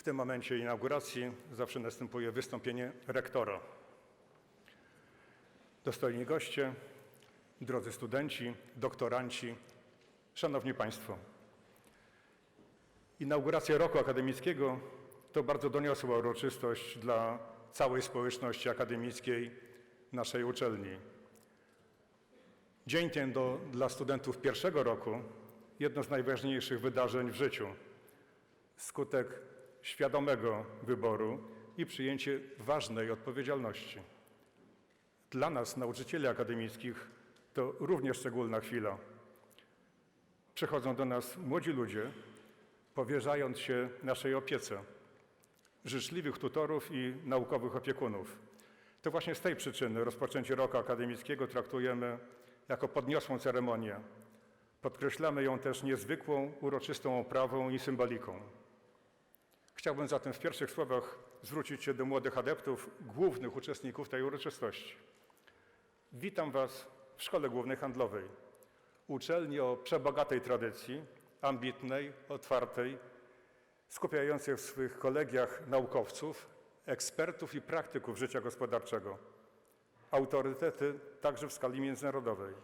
W tym momencie inauguracji zawsze następuje wystąpienie rektora. Dostojni goście, drodzy studenci, doktoranci, szanowni państwo. Inauguracja roku akademickiego to bardzo doniosła uroczystość dla całej społeczności akademickiej naszej uczelni. Dzień ten do, dla studentów pierwszego roku jedno z najważniejszych wydarzeń w życiu. Skutek świadomego wyboru i przyjęcie ważnej odpowiedzialności. Dla nas, nauczycieli akademickich, to również szczególna chwila. Przychodzą do nas młodzi ludzie, powierzając się naszej opiece, życzliwych tutorów i naukowych opiekunów. To właśnie z tej przyczyny rozpoczęcie roku akademickiego traktujemy jako podniosłą ceremonię. Podkreślamy ją też niezwykłą, uroczystą oprawą i symboliką. Chciałbym zatem w pierwszych słowach zwrócić się do młodych adeptów, głównych uczestników tej uroczystości. Witam Was w Szkole Głównej Handlowej, uczelni o przebogatej tradycji, ambitnej, otwartej, skupiającej w swych kolegiach naukowców, ekspertów i praktyków życia gospodarczego, autorytety także w skali międzynarodowej.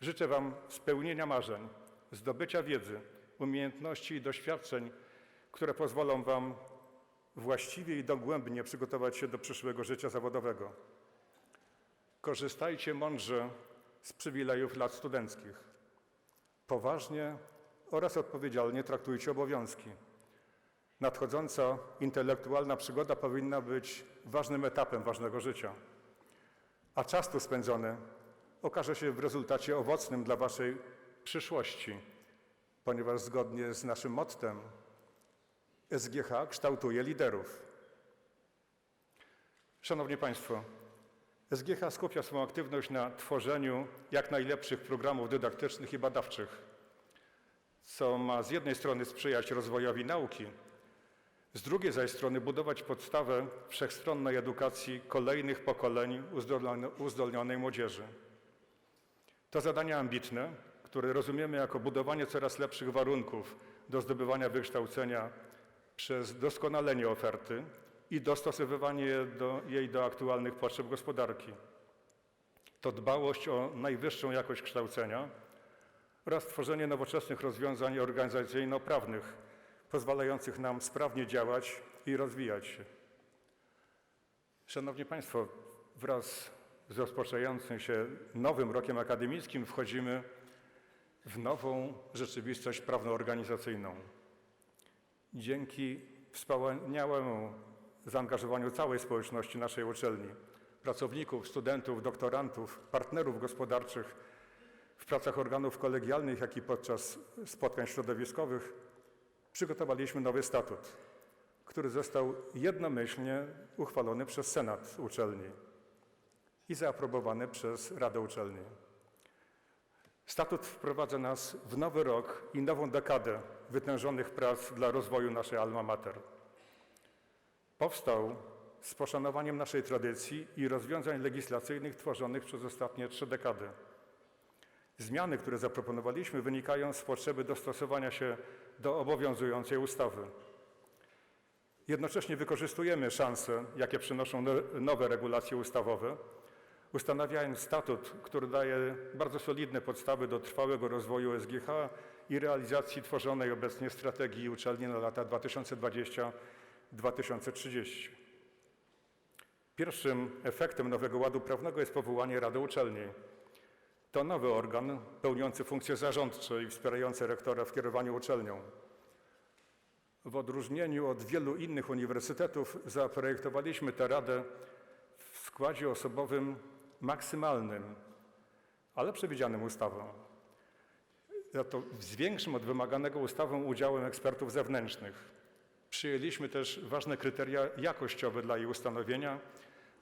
Życzę Wam spełnienia marzeń, zdobycia wiedzy, umiejętności i doświadczeń, które pozwolą Wam właściwie i dogłębnie przygotować się do przyszłego życia zawodowego. Korzystajcie mądrze z przywilejów lat studenckich. Poważnie oraz odpowiedzialnie traktujcie obowiązki. Nadchodząca intelektualna przygoda powinna być ważnym etapem ważnego życia, a czas tu spędzony okaże się w rezultacie owocnym dla Waszej przyszłości, ponieważ zgodnie z naszym mottem SGH kształtuje liderów. Szanowni Państwo, SGH skupia swoją aktywność na tworzeniu jak najlepszych programów dydaktycznych i badawczych, co ma z jednej strony sprzyjać rozwojowi nauki, z drugiej zaś strony budować podstawę wszechstronnej edukacji kolejnych pokoleń uzdolnionej młodzieży. To zadanie ambitne, które rozumiemy jako budowanie coraz lepszych warunków do zdobywania wykształcenia przez doskonalenie oferty i dostosowywanie do, jej do aktualnych potrzeb gospodarki. To dbałość o najwyższą jakość kształcenia oraz tworzenie nowoczesnych rozwiązań organizacyjno-prawnych pozwalających nam sprawnie działać i rozwijać się. Szanowni Państwo, wraz z rozpoczynającym się nowym rokiem akademickim wchodzimy w nową rzeczywistość prawno-organizacyjną. Dzięki wspaniałemu zaangażowaniu całej społeczności naszej uczelni, pracowników, studentów, doktorantów, partnerów gospodarczych w pracach organów kolegialnych, jak i podczas spotkań środowiskowych, przygotowaliśmy nowy statut, który został jednomyślnie uchwalony przez Senat uczelni i zaaprobowany przez Radę Uczelni. Statut wprowadza nas w nowy rok i nową dekadę wytężonych prac dla rozwoju naszej alma mater. Powstał z poszanowaniem naszej tradycji i rozwiązań legislacyjnych tworzonych przez ostatnie trzy dekady. Zmiany, które zaproponowaliśmy, wynikają z potrzeby dostosowania się do obowiązującej ustawy. Jednocześnie wykorzystujemy szanse, jakie przynoszą no, nowe regulacje ustawowe, ustanawiając statut, który daje bardzo solidne podstawy do trwałego rozwoju SGH i realizacji tworzonej obecnie strategii uczelni na lata 2020-2030. Pierwszym efektem nowego ładu prawnego jest powołanie Rady Uczelni. To nowy organ pełniący funkcje zarządcze i wspierający rektora w kierowaniu uczelnią. W odróżnieniu od wielu innych uniwersytetów zaprojektowaliśmy tę radę w składzie osobowym maksymalnym, ale przewidzianym ustawą. Za to z większym od wymaganego ustawą udziałem ekspertów zewnętrznych. Przyjęliśmy też ważne kryteria jakościowe dla jej ustanowienia,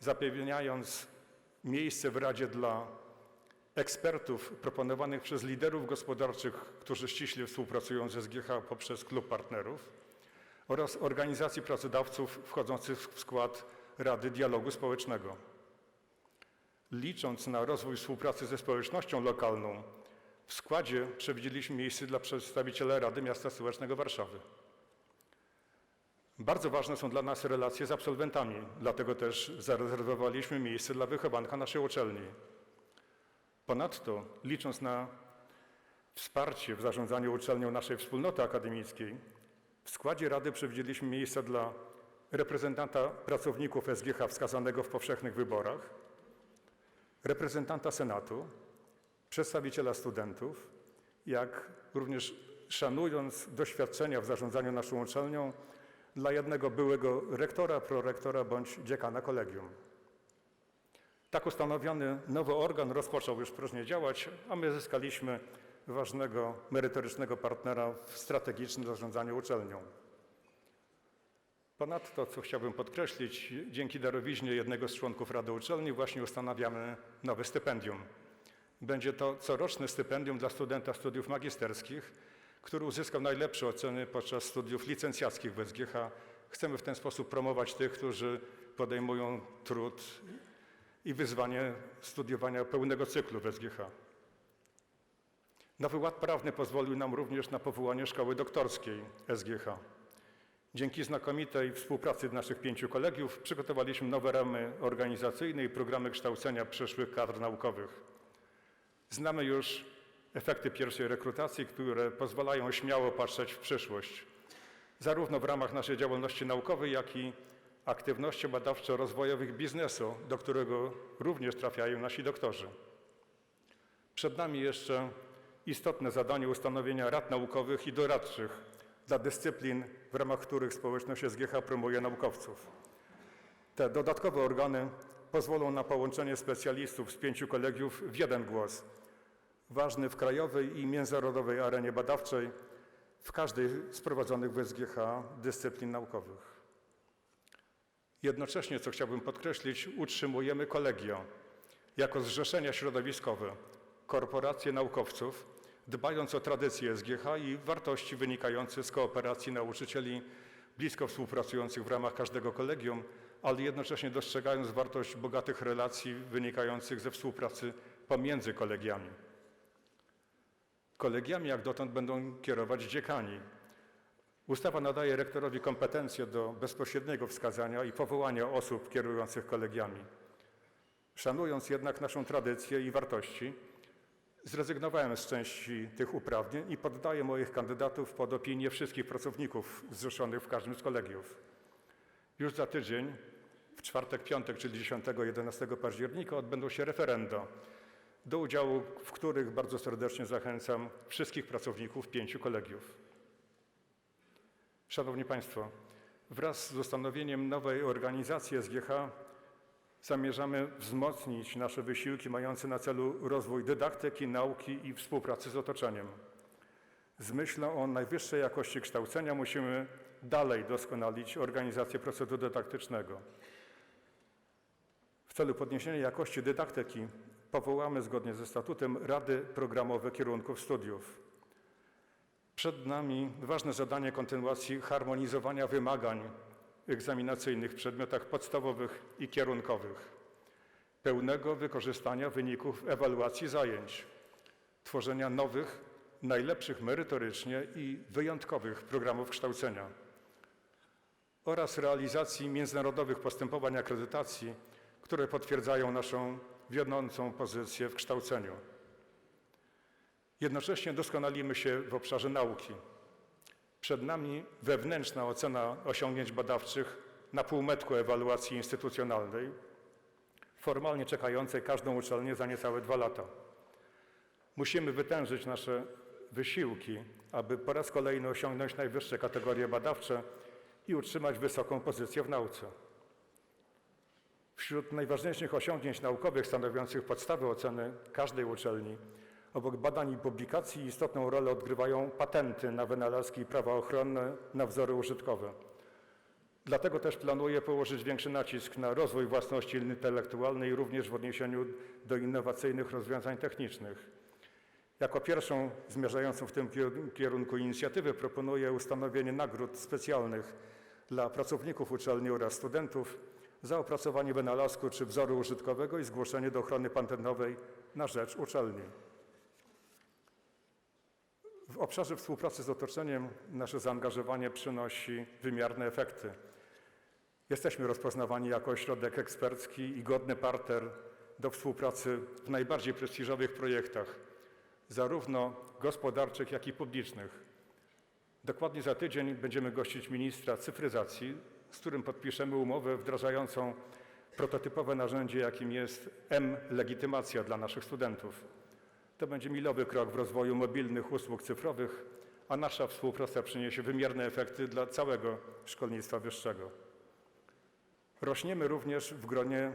zapewniając miejsce w Radzie dla ekspertów proponowanych przez liderów gospodarczych, którzy ściśle współpracują ze SGH poprzez klub partnerów oraz organizacji pracodawców wchodzących w skład Rady Dialogu Społecznego. Licząc na rozwój współpracy ze społecznością lokalną, w składzie przewidzieliśmy miejsce dla przedstawiciela Rady Miasta Stołecznego Warszawy. Bardzo ważne są dla nas relacje z absolwentami, dlatego też zarezerwowaliśmy miejsce dla wychowanka naszej uczelni. Ponadto, licząc na wsparcie w zarządzaniu uczelnią naszej wspólnoty akademickiej, w składzie Rady przewidzieliśmy miejsca dla reprezentanta pracowników SGH wskazanego w powszechnych wyborach, reprezentanta Senatu, przedstawiciela studentów, jak również szanując doświadczenia w zarządzaniu naszą uczelnią dla jednego byłego rektora, prorektora bądź dziekana kolegium. Tak ustanowiony nowy organ rozpoczął już próżnie działać, a my zyskaliśmy ważnego, merytorycznego partnera w strategicznym zarządzaniu uczelnią. Ponadto, co chciałbym podkreślić, dzięki darowiźnie jednego z członków Rady Uczelni właśnie ustanawiamy nowe stypendium. Będzie to coroczne stypendium dla studenta studiów magisterskich, który uzyskał najlepsze oceny podczas studiów licencjackich w SGH. Chcemy w ten sposób promować tych, którzy podejmują trud i wyzwanie studiowania pełnego cyklu w SGH. Nowy ład prawny pozwolił nam również na powołanie szkoły doktorskiej SGH. Dzięki znakomitej współpracy naszych pięciu kolegiów przygotowaliśmy nowe ramy organizacyjne i programy kształcenia przyszłych kadr naukowych. Znamy już efekty pierwszej rekrutacji, które pozwalają śmiało patrzeć w przyszłość, zarówno w ramach naszej działalności naukowej, jak i aktywności badawczo-rozwojowych biznesu, do którego również trafiają nasi doktorzy. Przed nami jeszcze istotne zadanie ustanowienia rad naukowych i doradczych dla dyscyplin, w ramach których społeczność SGH promuje naukowców. Te dodatkowe organy pozwolą na połączenie specjalistów z pięciu kolegiów w jeden głos, ważny w krajowej i międzynarodowej arenie badawczej w każdej z prowadzonych w SGH dyscyplin naukowych. Jednocześnie, co chciałbym podkreślić, utrzymujemy kolegio jako zrzeszenia środowiskowe, korporacje naukowców, dbając o tradycje SGH i wartości wynikające z kooperacji nauczycieli blisko współpracujących w ramach każdego kolegium, ale jednocześnie dostrzegając wartość bogatych relacji wynikających ze współpracy pomiędzy kolegiami. Kolegiami jak dotąd będą kierować dziekani. Ustawa nadaje rektorowi kompetencje do bezpośredniego wskazania i powołania osób kierujących kolegiami. Szanując jednak naszą tradycję i wartości, zrezygnowałem z części tych uprawnień i poddaję moich kandydatów pod opinię wszystkich pracowników zrzeszonych w każdym z kolegiów. Już za tydzień, w czwartek, piątek, czyli 10-11 października odbędą się referenda, do udziału w których bardzo serdecznie zachęcam wszystkich pracowników pięciu kolegiów. Szanowni Państwo, wraz z ustanowieniem nowej organizacji SGH zamierzamy wzmocnić nasze wysiłki mające na celu rozwój dydaktyki, nauki i współpracy z otoczeniem. Z myślą o najwyższej jakości kształcenia musimy dalej doskonalić organizację procesu dydaktycznego. W celu podniesienia jakości dydaktyki powołamy zgodnie ze statutem Rady Programowe Kierunków Studiów. Przed nami ważne zadanie kontynuacji harmonizowania wymagań egzaminacyjnych w przedmiotach podstawowych i kierunkowych, pełnego wykorzystania wyników ewaluacji zajęć, tworzenia nowych, najlepszych merytorycznie i wyjątkowych programów kształcenia oraz realizacji międzynarodowych postępowań akredytacji, które potwierdzają naszą wiodącą pozycję w kształceniu. Jednocześnie doskonalimy się w obszarze nauki. Przed nami wewnętrzna ocena osiągnięć badawczych na półmetku ewaluacji instytucjonalnej, formalnie czekającej każdą uczelnię za niecałe dwa lata. Musimy wytężyć nasze wysiłki, aby po raz kolejny osiągnąć najwyższe kategorie badawcze i utrzymać wysoką pozycję w nauce. Wśród najważniejszych osiągnięć naukowych stanowiących podstawę oceny każdej uczelni, obok badań i publikacji istotną rolę odgrywają patenty na wynalazki i prawa ochronne na wzory użytkowe. Dlatego też planuję położyć większy nacisk na rozwój własności intelektualnej również w odniesieniu do innowacyjnych rozwiązań technicznych. Jako pierwszą zmierzającą w tym kierunku inicjatywę proponuję ustanowienie nagród specjalnych dla pracowników uczelni oraz studentów za opracowanie wynalazku czy wzoru użytkowego i zgłoszenie do ochrony patentowej na rzecz uczelni. W obszarze współpracy z otoczeniem nasze zaangażowanie przynosi wymierne efekty. Jesteśmy rozpoznawani jako ośrodek ekspercki i godny partner do współpracy w najbardziej prestiżowych projektach, zarówno gospodarczych, jak i publicznych. Dokładnie za tydzień będziemy gościć ministra cyfryzacji, z którym podpiszemy umowę wdrażającą prototypowe narzędzie, jakim jest M-legitymacja dla naszych studentów. To będzie milowy krok w rozwoju mobilnych usług cyfrowych, a nasza współpraca przyniesie wymierne efekty dla całego szkolnictwa wyższego. Rośniemy również w gronie